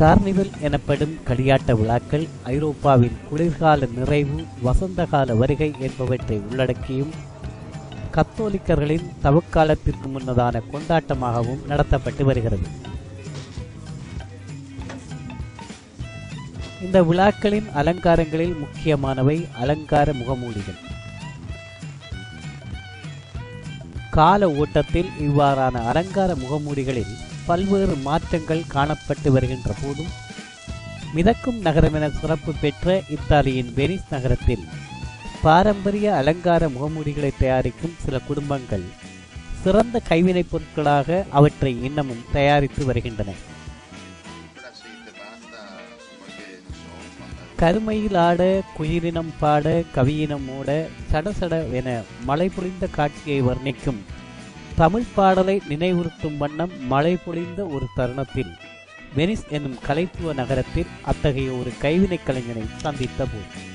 Carnival எனப்படும் களியாட்ட விழாக்கள் ஐரோப்பாவின் குளிர்கால நிறைவு வசந்த கால வருகை என்பவற்றை உள்ளடக்கியும் கத்தோலிக்கர்களின் தவக்காலத்திற்கு முன்னதான கொண்டாட்டமாகவும் நடத்தப்பட்டு வருகிறது. இந்த விழாக்களின் அலங்காரங்களில் முக்கியமானவை அலங்கார முகமூடிகள். கால ஓட்டத்தில் இவ்வாறான அலங்கார முகமூடிகளில் பல்வேறு மாற்றங்கள் காணப்பட்டு வருகின்ற போதும் மிதக்கும் நகரம் என சிறப்பு பெற்ற இத்தாலியின் வெனிஸ் நகரத்தில் பாரம்பரிய அலங்கார முகமூடிகளை தயாரிக்கும் சில குடும்பங்கள் சிறந்த கைவினைப் பொருட்களாக அவற்றை இன்னமும் தயாரித்து வருகின்றன. கருமையில் ஆட குயிரினம் பாட கவியினம் மூட சடசட என மழை பொழிந்த காட்சியை வர்ணிக்கும் தமிழ் பாடலை நினைவுறுத்தும் வண்ணம் மழை பொழிந்த ஒரு தருணத்தில் வெனிஸ் என்னும் கலைத்துவ நகரத்தில் அத்தகைய ஒரு கைவினைக் கலைஞனை சந்தித்த போது.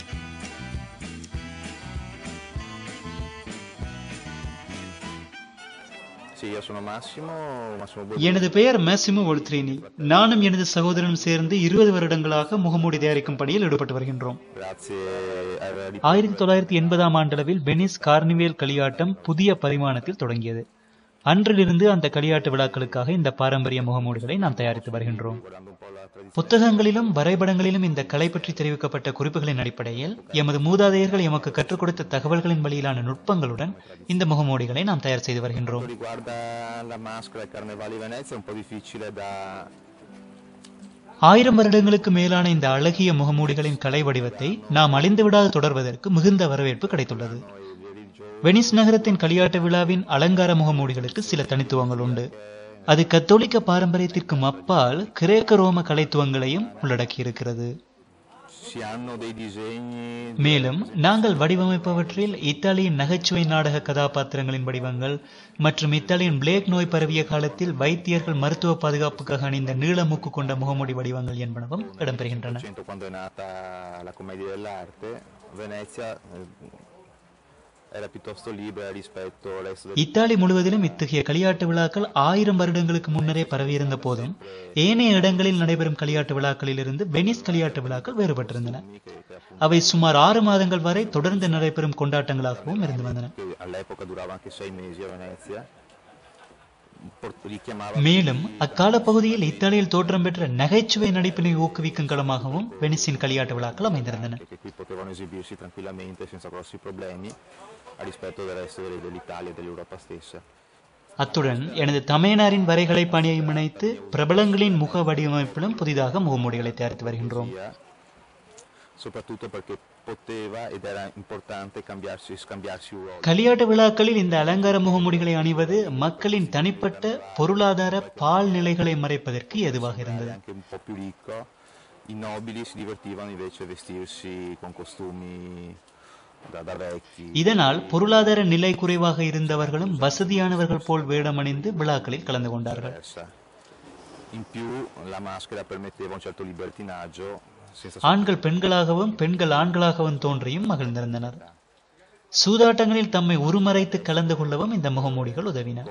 எனது பெயர் மேசிமோ ஒல்த்ரீனி நானும் எனது சகோதரனும் சேர்ந்து இருபது வருடங்களாக முகமூடி தயாரிக்கும் பணியில் ஈடுபட்டு வருகின்றோம். ஆயிரத்தி தொள்ளாயிரத்தி எண்பதாம் ஆண்டளவில் வெனிஸ் கார்னிவேல் களியாட்டம் புதிய பரிமாணத்தில் தொடங்கியது. அன்றிலிருந்து அந்த களியாட்டு விழாக்களுக்காக இந்த பாரம்பரிய முகமூடிகளை நாம் தயாரித்து வருகின்றோம். புத்தகங்களிலும் வரைபடங்களிலும் இந்த கலை பற்றி தெரிவிக்கப்பட்ட குறிப்புகளின் அடிப்படையில் எமது மூதாதையர்கள் எமக்கு கற்றுக் கொடுத்த தகவல்களின் வழியிலான நுட்பங்களுடன் இந்த முகமூடிகளை நாம் தயார் செய்து வருகின்றோம். ஆயிரம் வருடங்களுக்கு மேலான இந்த அழகிய முகமூடிகளின் கலை வடிவத்தை நாம் அழிந்துவிடாது தொடர்வதற்கு மிகுந்த வரவேற்பு கிடைத்துள்ளது. வெனிஸ் நகரத்தின் களியாட்ட விழாவின் அலங்கார முகமூடிகளுக்கு சில தனித்துவங்கள் உண்டு. அது கத்தோலிக்க பாரம்பரியத்திற்கும் அப்பால் கிரேக்க ரோம கலைத்துவங்களையும் உள்ளடக்கியிருக்கிறது. மேலும் நாங்கள் வடிவமைப்பவற்றில் இத்தாலியின் நகைச்சுவை நாடக கதாபாத்திரங்களின் வடிவங்கள் மற்றும் இத்தாலியின் பிளேக் நோய் பரவிய காலத்தில் வைத்தியர்கள் மருத்துவ பாதுகாப்புக்காக அணிந்த நீளமூக்கு கொண்ட முகமூடி வடிவங்கள் என்பனவும் இடம்பெறுகின்றன. இத்தாலி முழுவதிலும் இத்தகைய களியாட்டு விழாக்கள் ஆயிரம் வருடங்களுக்கு முன்னரே பரவியிருந்த போதும் ஏனைய இடங்களில் நடைபெறும் களியாட்டு விழாக்களிலிருந்து வெனிஸ் களியாட்டு விழாக்கள் வேறுபட்டிருந்தன. அவை சுமார் ஆறு மாதங்கள் வரை தொடர்ந்து நடைபெறும் கொண்டாட்டங்களாகவும் இருந்து வந்தன. மேலும் அக்கால பகுதியில் இத்தாலியில் தோற்றம் பெற்ற நகைச்சுவை நடிப்பினை ஊக்குவிக்கும் களமாகவும் வெனிஸின் களியாட்டு விழாக்கள் அமைந்திருந்தன. A rispetto del resto dell'Italia e dell'Europa stessa. அத்துடன் எனது தமையனாரின் வரைகலை பணியையும் இணைத்து பிரபலங்களின் முக வடிவமைப்பிலும் புதிதாக முகமூடிகளை தயாரித்து வருகின்றோம். களியாட்டு விழாக்களில் இந்த அலங்கார முகமூடிகளை அணிவது மக்களின் தனிப்பட்ட பொருளாதார பால் நிலைகளை மறைப்பதற்கு ஏதுவாக இருந்தது anche un po' più ricco, i nobili si divertivano invece a vestirsi con costumi da, da vecchi. இதனால் பொருளாதார நிலை குறைவாக இருந்தவர்களும் வசதியானவர்கள் போல் வேடமணிந்து விழாக்களில் கலந்து கொண்டார்கள். ஆண்கள் பெண்களாகவும் பெண்கள் ஆண்களாகவும் தோன்றியும் மகிழ்ந்திருந்தனர். சூதாட்டங்களில் தம்மை உருமறைத்து கலந்து கொள்ளவும் இந்த முகமூடிகள் உதவின.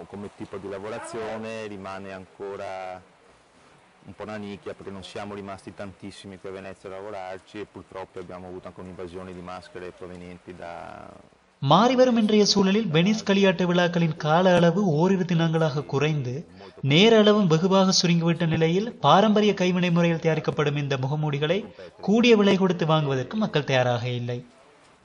Un po' una nicchia perché non siamo rimasti tantissimi qui a Venezia a lavorarci e purtroppo abbiamo avuto anche un'invasione di maschere provenienti da மாறிவரும் இன்றைய சூழலில் வெனிஸ் களியாட்டு விழாக்களின் கால அளவு ஓரிரு தினங்களாக குறைந்து நேர அளவும் வெகுவாக சுருங்கிவிட்ட நிலையில் பாரம்பரிய கைவினை முறையில் தயாரிக்கப்படும் இந்த முகமூடிகளை கூடிய விலை கொடுத்து வாங்குவதற்கு மக்கள் தயாராக இல்லை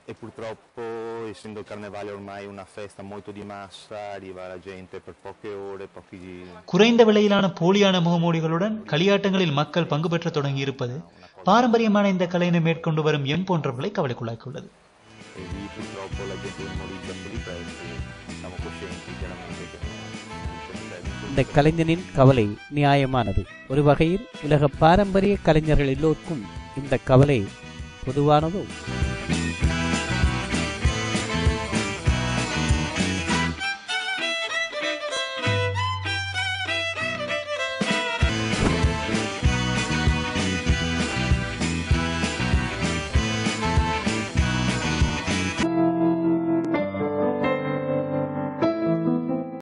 e purtroppo essendo il carnevale ormai una festa molto di massa arriva la gente per poche ore, pochi குறைந்த விலையிலான போலியான முகமூடிகளுடன் களியாட்டங்களில் மக்கள் பங்கு பெற்ற தொடங்கி இருப்பது பாரம்பரியமான இந்த கலையினை மேற்கொண்டு வரும் எம் போன்றவர்களை கவலைக்குள்ளாக்கியுள்ளது e. இந்த கலைஞனின் கவலை நியாயமானது ஒரு வகையில் உலக பாரம்பரிய கலைஞர்கள் எல்லோருக்கும் இந்த கவலை பொதுவானதோ